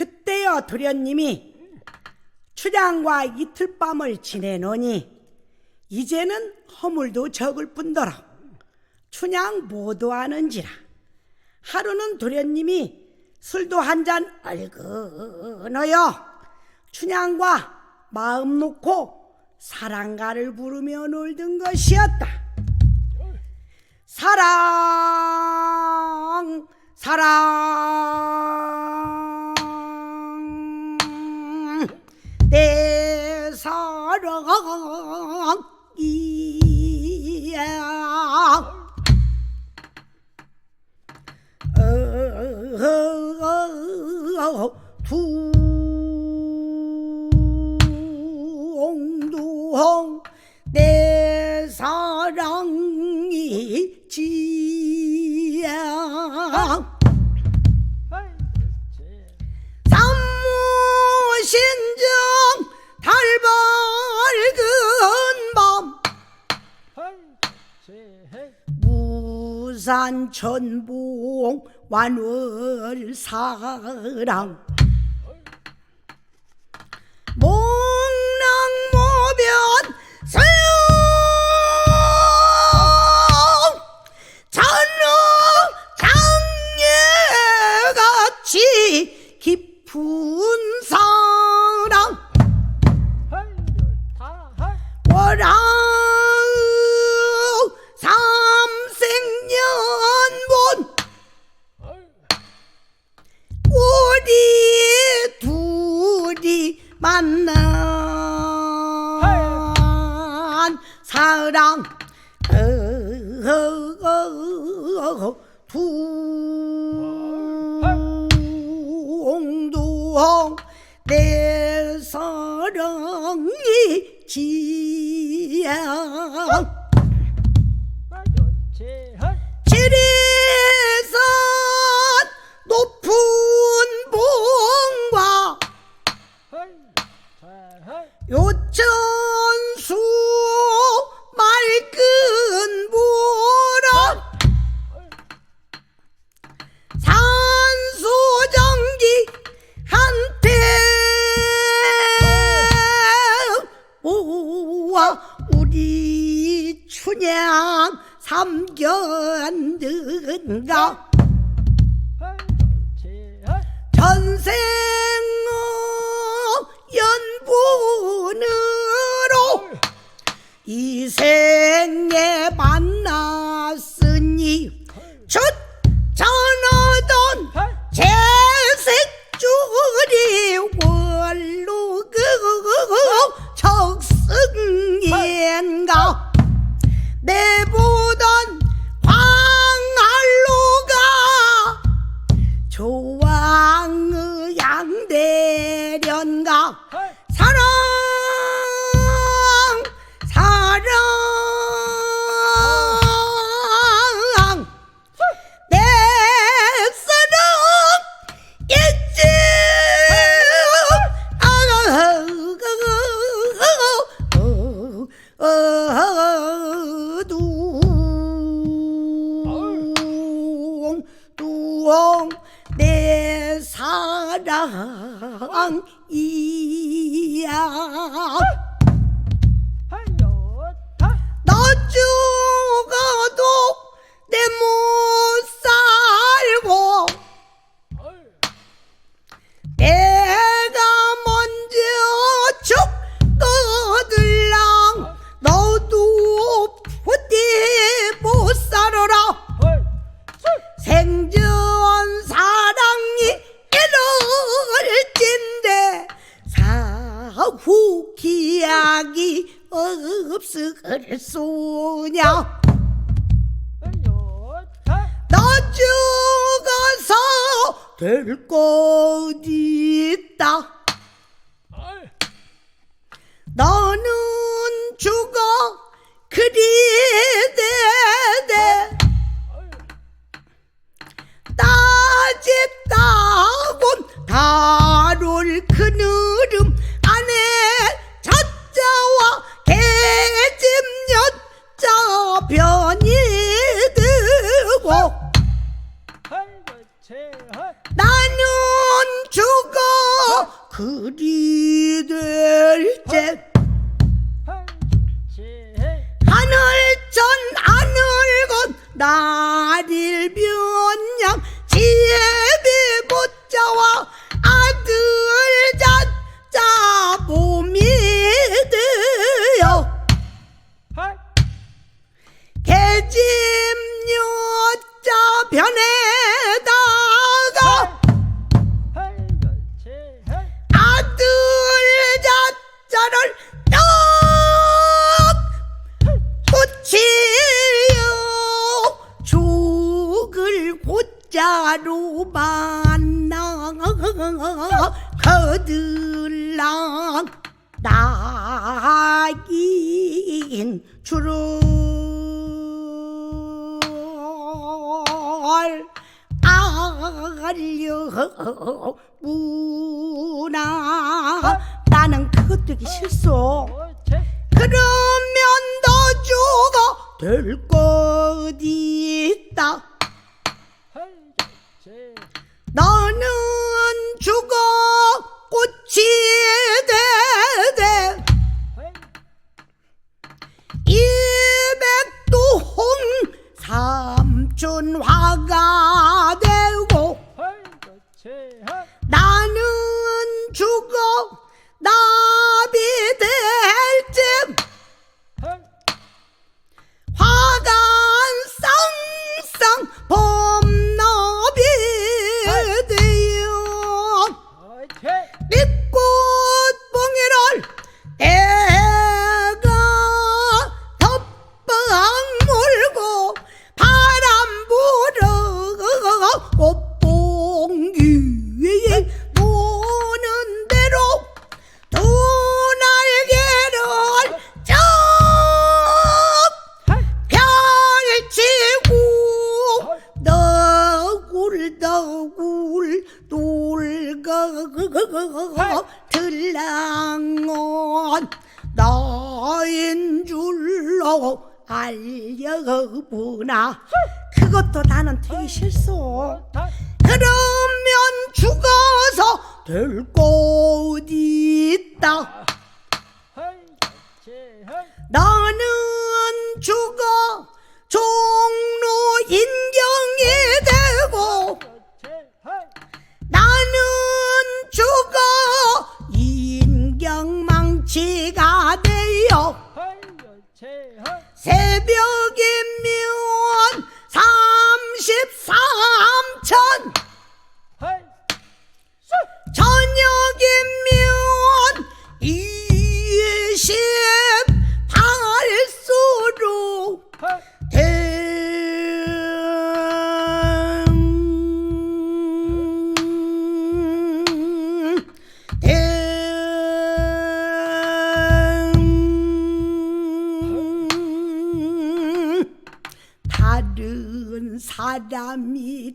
그때여 도련님이 춘향과 이틀 밤을 지내노니 이제는 허물도 적을 뿐더러 춘향 모두 하는지라 하루는 도련님이 술도 한 잔 얼그너여 춘향과 마음 놓고 사랑가를 부르며 놀던 것이었다. 사랑 사랑 내 사랑이야 두홍두 무산 천봉 완월 사랑. 목랑모변 서영 전후 장예같이 깊은 사랑. 워랑 지 삼견든가? 전생어 연분으로 이 생에 만났으니 첫 전하던 제색줄이 원로 그 적승인가? 내보 둥둥 내 사랑이야. 너죽 없을 소냐? 너 죽어서 될것 있다. 너는 죽어 그리 되되 따집다곤 다룰 알려무나. 나는 그것 되기 싫소. 그러면 너 죽어 될것 있다. 너는 죽어 꽃이 되되 헐 이백도 홍 삼촌 화가 그것도 나는 되게 싫소. 헐 그러면 죽어서 될곳 있다? 나는 죽어 종로 인경이 되고 나는 죽어 인경망치가 되어 새벽이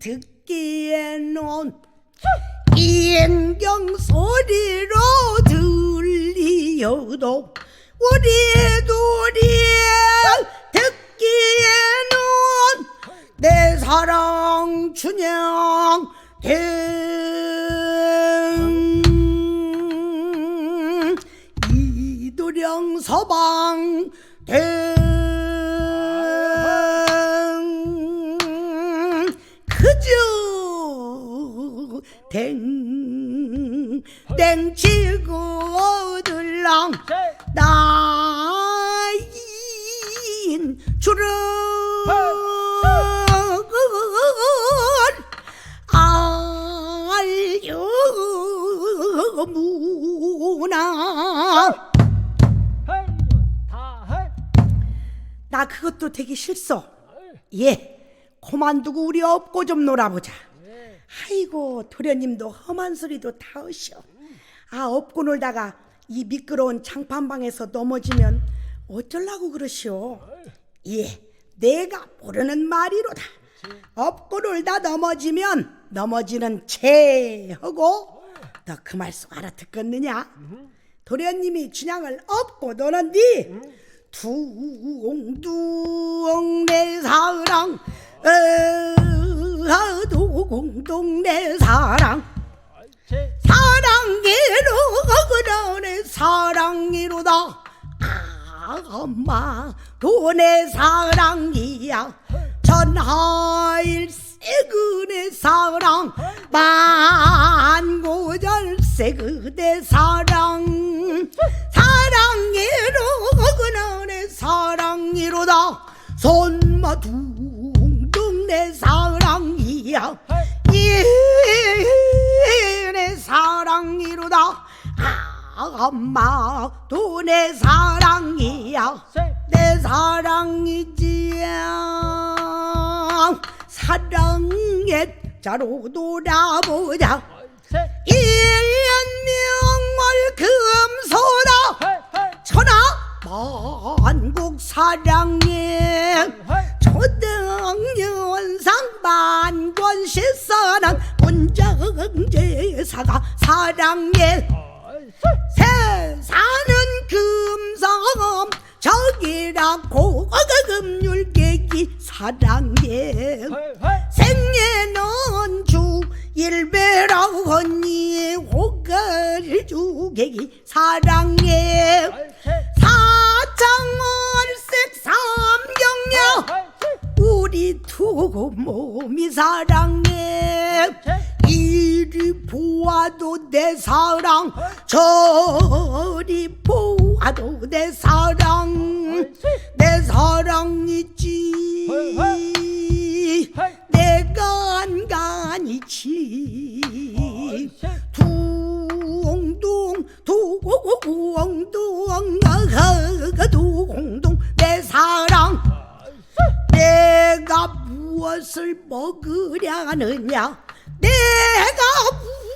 듣기에는 인경 소리로 들리어도 우리 둘이 듣기에는 내 사랑 춘향 대 이도령 서방 그저 댕 땡치고 들랑 나인 줄을 알려무나. 나 그것도 되게 싫소 예 그만두고 우리 업고 좀 놀아보자. 예. 아이고 도련님도 험한 소리도 다 하셔. 아 업고 놀다가 이 미끄러운 장판방에서 넘어지면 어쩌려고 그러시오? 예 내가 모르는 말이로다. 업고 놀다 넘어지면 넘어지는 채 하고 너 그 말씀 알아듣겠느냐? 도련님이 춘향을 업고 노는디 둥둥 내 사랑 어, 둥둥 내 사랑. 옳지 사랑기로 사랑이로다. 아 엄마 돈의 사랑이야. 전하일세 그대 사랑. 만고절세 그대 사랑. 사랑이로 그날의 사랑이로다. 둥둥 내 사랑이야. 이내 사랑이로다. 아 엄마 도 내 사랑이야. 세, 내 사랑이지 사랑의 자로 돌아보자. 세, 일년명월 금소다. 천하 만국 헤이, 초등연상 만권시사는 문정제사가 사랑에 세사는 금성 사랑에 헤이, 헤이, 생애는 주 일배라거니 호가를 주객이 사랑해 두 몸이 사랑해. 이리 보아도 내 사랑 저리 보아도 내 사랑. 내 사랑이지. 내가 안간이지 무엇을 먹으려느냐? 내가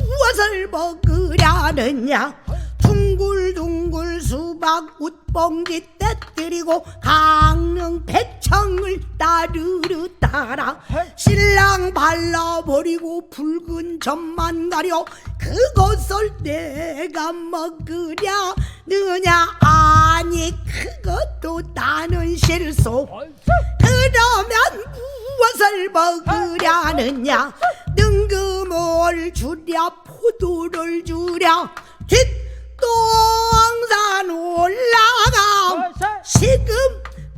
무엇을 먹으려느냐? 둥글둥글 수박 웃봉지 떼뜨리고 강릉 백청을 따르르 따라 신랑 발라버리고 붉은 점만 가려 그것을 내가 먹으랴 느냐? 아니 그것도 나는 실소. 그러면 무엇을 먹으려느냐? 능금을 주랴 포도를 주랴. 뒷동산 올라가 지금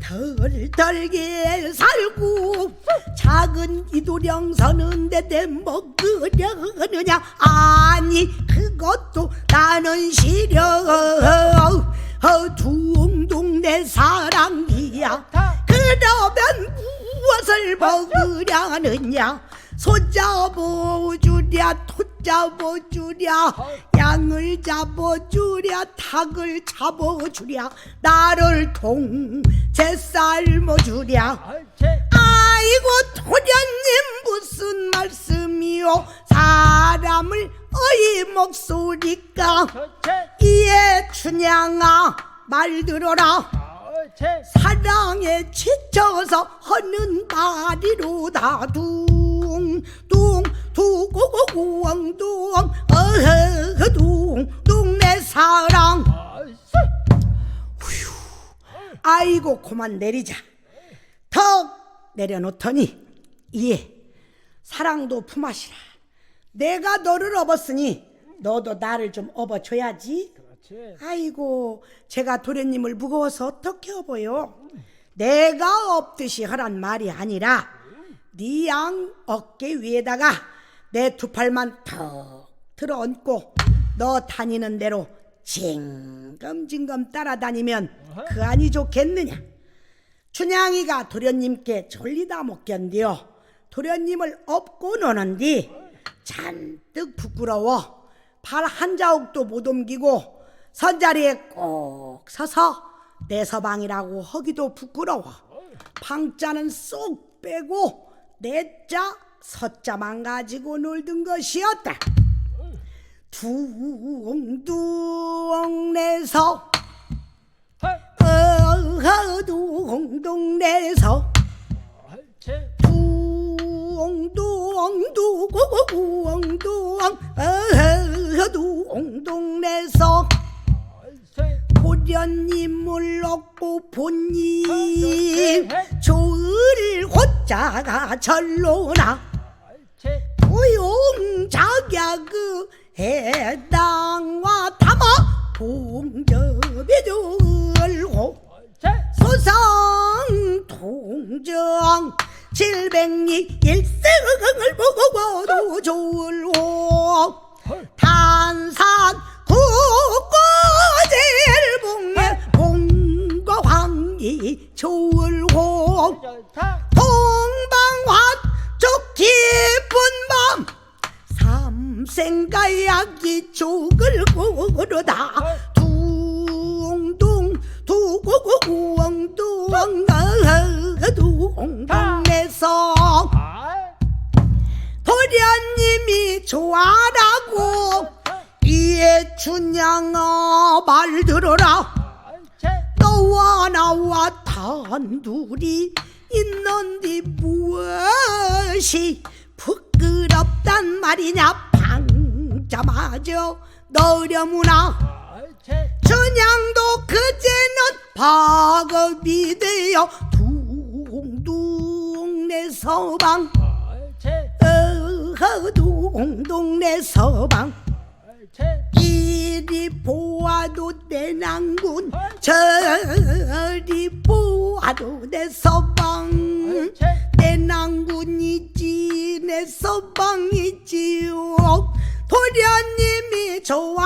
덜덜게 살고 작은 이도령 서는데 내 먹으려느냐? 아니 그것도 나는 싫어. 어, 둥둥 내 사랑이야. 그러면 무엇을 먹으려느냐? 손잡아주랴 톳잡아주랴 양을 잡아주랴 닭을 잡아주랴 나를 통째 삶아주랴. 아이고 도련님 무슨 말씀이요 사람을 어이 목소리가 이에 춘향아 말 들어라 사랑에 지쳐서 하는 말이로다 둥둥 두고고고왕둥 어허 둥둥 내 사랑. 아이고 그만 내리자. 턱 내려놓더니 예 사랑도 품하시라. 내가 너를 업었으니 너도 나를 좀 업어줘야지 아이고 제가 도련님을 무거워서 어떻게 업어요 내가 업듯이 하란 말이 아니라 네 양 어깨 위에다가 내 두 팔만 턱 들어 얹고 너 다니는 대로 징검징검 따라다니면 그 안이 좋겠느냐? 춘향이가 도련님께 졸리다 못 견디어 도련님을 업고 노는디 잔뜩 부끄러워 발 한 자욱도 못 옮기고 선자리에 꼭 서서 내 서방이라고 하기도 부끄러워. 방자는 쏙 빼고 내자 서자만 가지고 놀던 것이었다. 둥둥 내서 어둥둥 내서 두둥둥 어둥둥 내서 도련님을 얻고 본님 조을 호자가 절로나 그 해당과 담아 봉접이 들고 옳지 소상 통정 칠백리 일생을 보고도 좋을고 헐 탄산 국고제를 봉해 봉과 황이 좋다 동방화 쪽 깊은 밤 삼생가약이 쪽을 고르다. 둥둥 둥둥에서 아이 도련님이 좋아라고 이에 춘향아 말 들어라. 너와 나와 단둘이 있는데 무엇이 부끄럽단 말이냐? 방자마저 너려무나. 전양도 그제는 박업이 되어 둥둥내 서방. 어허 둥둥내 서방 이리 보아도 내 낭군 저리 보아도 내 서방. 내 낭군이지 내 서방이지요. 도련님이 좋아